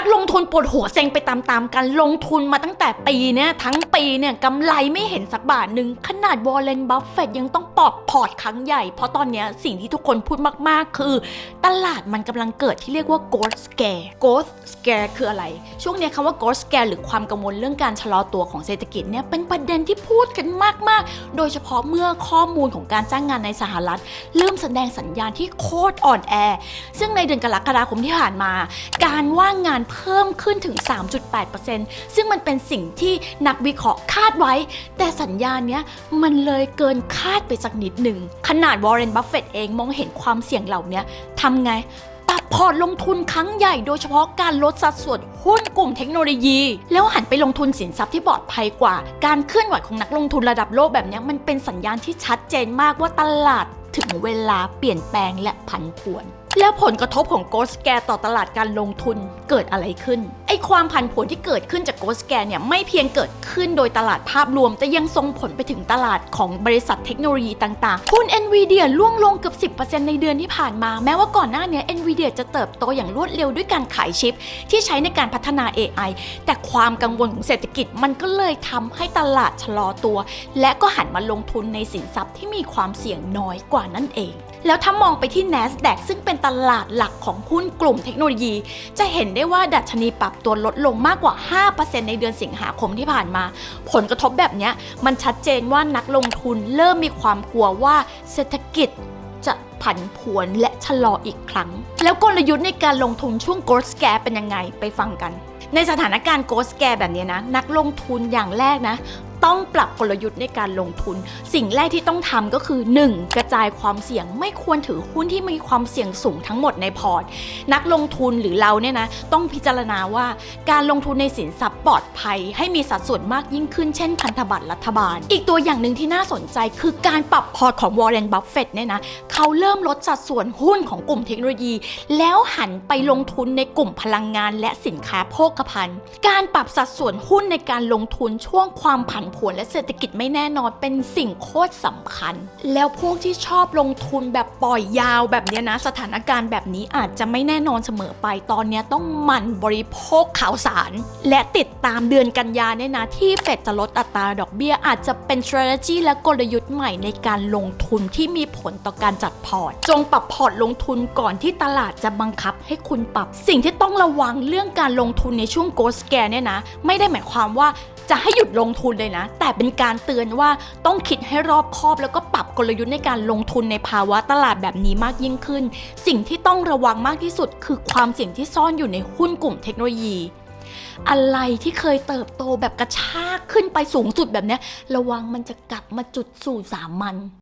นักลงทุนปวดหัวเซ็งไปตามๆกันลงทุนมาตั้งแต่ปีเนี่ยทั้งปีเนี่ยกำไรไม่เห็นสักบาทหนึ่งขนาดวอลเลนบัฟเฟตยังต้องปอบพอร์ตครั้งใหญ่ เพราะตอนเนี้ยสิ่งที่ทุกคนพูดมากๆ คือ ตลาดมันกำลังเกิดที่เรียกว่า ghost scare ghost scare คืออะไร ช่วงเนี้ยคำว่า ghost scare หรือความกังวลเรื่องการชะลอตัวของเศรษฐกิจเนี่ยเป็นประเด็นที่พูดกันมากๆ โดยเฉพาะเมื่อข้อมูลของการจ้างงานในสหรัฐ เริ่มแสดงสัญญาณที่โคตรอ่อนแอ ซึ่งในเดือนกรกฎาคมที่ผ่านมา การว่างงานเพิ่มขึ้นถึง 3.8%ซึ่งมันเป็นสิ่งที่นักวิเคราะห์คาดไว้ แต่สัญญาณเนี้ยมันเลยเกินคาดไปสักนิดหนึ่ง ขนาดวอร์เรนบัฟเฟตเองมองเห็นความเสี่ยงเหล่านี้ทำไงปรับพอร์ตลงทุนครั้งใหญ่โดยเฉพาะการลดสัดส่วนหุ้นกลุ่มเทคโนโลยี แล้วหันไปลงทุนสินทรัพย์ที่ปลอดภัยกว่า การเคลื่อนไหวของนักลงทุนระดับโลกแบบนี้มันเป็นสัญญาณที่ชัดเจนมากว่าตลาดถึงเวลาเปลี่ยนแปลงและผันผวน แล้วผลกระทบของโกสแกต่อตลาดการลงทุนเกิดอะไรขึ้น ไอความผันผวนที่เกิดขึ้นจากโกสแกเนี่ยไม่เพียงเกิดขึ้นโดยตลาดภาพรวม แต่ยังส่งผลไปถึงตลาดของบริษัทเทคโนโลยีต่างๆ หุ้น NVIDIA ล่วงลงเกือบ 10%ในเดือนที่ผ่านมา แม้ว่าก่อนหน้าเนี้ NVIDIA จะเติบโตอย่างรวดเร็วด้วยการขายชิป ที่ใช้ในการพัฒนา AI แต่ความกังวลของเศรษฐกิจมันก็เลยทำให้ตลาดชะลอตัว และก็หันมาลงทุนในสินทรัพย์ที่มีความเสี่ยงน้อยกว่านั่นเองแล้วถ้ามองไปที่ NASDAQ ซึ่งเป็นตลาดหลักของหุ้นกลุ่มเทคโนโลยี จะเห็นได้ว่าดัชนีปรับตัวลดลงมากกว่า 5%ในเดือนสิงหาคมที่ผ่านมา ผลกระทบแบบนี้มันชัดเจนว่านักลงทุนเริ่มมีความกลัวว่าเศรษฐกิจจะผันผวนและชะลออีกครั้ง แล้วกลยุทธ์ในการลงทุนช่วง growth scare เป็นยังไงไปฟังกัน ในสถานการณ์ growth scare แบบนี้นะ นักลงทุนอย่างแรกนะ ต้องปรับกลยุทธ์ในการลงทุน สิ่งแรกที่ต้องทำก็คือ 1. กระจายความเสี่ยงไม่ควรถือหุ้นที่มีความเสี่ยงสูงทั้งหมดในพอร์ต นักลงทุนหรือเราเนี่ยนะต้องพิจารณาว่าการลงทุนในสินทรัพย์ปลอดภัย ให้มีสัดส่วนมากยิ่งขึ้นเช่นพันธบัตรรัฐบาล อีกตัวอย่างหนึ่งที่น่าสนใจคือการปรับพอร์ตของวอร์เรนบัฟเฟตเนี่ยนะเขาเริ่มลดสัดส่วนหุ้นของกลุ่มเทคโนโลยี แล้วหันไปลงทุนในกลุ่มพลังงาน และสินค้าโภคภัณฑ์ การปรับสัดส่วนหุ้นในการลงทุนช่วงความผันผวนและเศรษฐกิจไม่แน่นอนเป็นสิ่งโคตรสำคัญ แล้วพวกที่ชอบลงทุนแบบปล่อยยาวแบบนี้นะ สถานการณ์แบบนี้อาจจะไม่แน่นอนเสมอไปตอนนี้ต้องหมั่นบริโภคข่าวสาร และติดตามเดือนกันยาเนี่ยนะ ที่เฟดจะลดอัตราดอกเบี้ยอาจจะเป็น strategy และกลยุทธ์ใหม่ในการลงทุนที่มีผลต่อการจัดพอร์ต จงปรับพอร์ตลงทุนก่อนที่ตลาดจะบังคับให้คุณปรับ สิ่งที่ต้องระวังเรื่องการลงทุนในช่วง ghost scare เนี่ยนะ ไม่ได้หมายความว่า จะให้หยุดลงทุนเลยนะ แต่เป็นการเตือนว่าต้องคิดให้รอบคอบแล้วก็ปรับกลยุทธ์ในการลงทุนในภาวะตลาดแบบนี้มากยิ่งขึ้น สิ่งที่ต้องระวังมากที่สุด คือความเสี่ยงที่ซ่อนอยู่ในหุ้นกลุ่มเทคโนโลยี อะไรที่เคยเติบโตแบบกระชากขึ้นไปสูงสุดแบบนี้ระวังมันจะกลับมาจุดสู่สามัญ